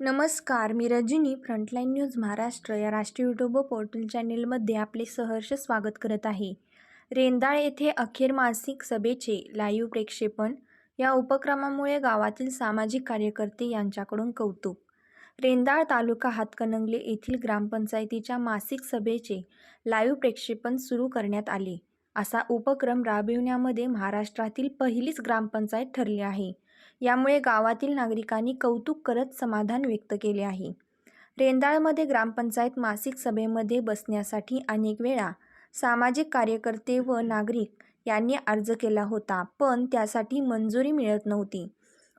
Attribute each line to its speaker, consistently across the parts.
Speaker 1: नमस्कार मी Rajani Frontline news Maharashtra या राष्ट्रीय युट्यूब पोर्टल चॅनेलमध्ये आपले सहर्ष स्वागत करत आहे. रेंदाळ येथे अखेर मासिक सभेचे लाईव्ह प्रेक्षेपण या उपक्रमामुळे गावातील सामाजिक कार्यकर्ते यांच्याकडून कौतुक. रेंदाळ तालुका हातकणंगले येथील ग्रामपंचायतीच्या मासिक सभेचे लाईव्ह प्रेक्षेपण सुरू करण्यात आले. असा उपक्रम राबविण्यामध्ये महाराष्ट्रातील पहिलीच ग्रामपंचायत ठरली आहे. यामुळे गावातील नागरिकांनी कौतुक करत समाधान व्यक्त केले आहे. रेंदाळमध्ये ग्रामपंचायत मासिक सभेमध्ये बसण्यासाठी अनेक वेळा सामाजिक कार्यकर्ते व नागरिक यांनी अर्ज केला होता पण त्यासाठी मंजुरी मिळत नव्हती.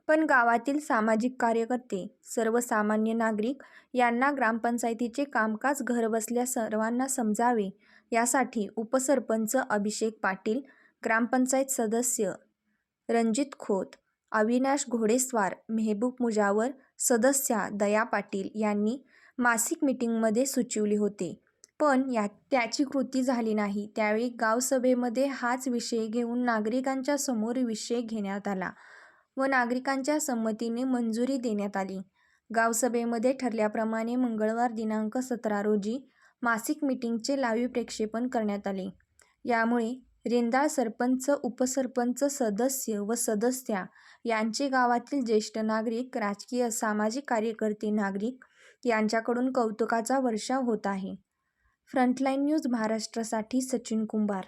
Speaker 1: पण गावातील सामाजिक कार्यकर्ते सर्वसामान्य नागरिक यांना ग्रामपंचायतीचे कामकाज घरबसल्या सर्वांना समजावे यासाठी उपसरपंच अभिषेक पाटील ग्रामपंचायत सदस्य रणजित खोत अविनाश घोडेस्वार मेहबूब मुजावर सदस्या दया पाटील यांनी मासिक मीटिंगमध्ये सुचविले होते. पण या त्याची कृती झाली नाही. त्यावेळी गावसभेमध्ये हाच विषय घेऊन नागरिकांच्या समोर विषय घेण्यात आला व नागरिकांच्या संमतीने मंजुरी देण्यात आली. गावसभेमध्ये ठरल्याप्रमाणे मंगळवार दिनांक सतरा रोजी मासिक मीटिंगचे लाईव्ह प्रक्षेपण करण्यात आले. यामुळे रेंदाळ सरपंच उपसरपंच सदस्य व सदस्या यांचे गावातील ज्येष्ठ नागरिक राजकीय सामाजिक कार्यकर्ते नागरिक यांच्याकडून कौतुकाचा वर्षाव होत आहे. फ्रंटलाईन न्यूज महाराष्ट्रासाठी सचिन कुंभार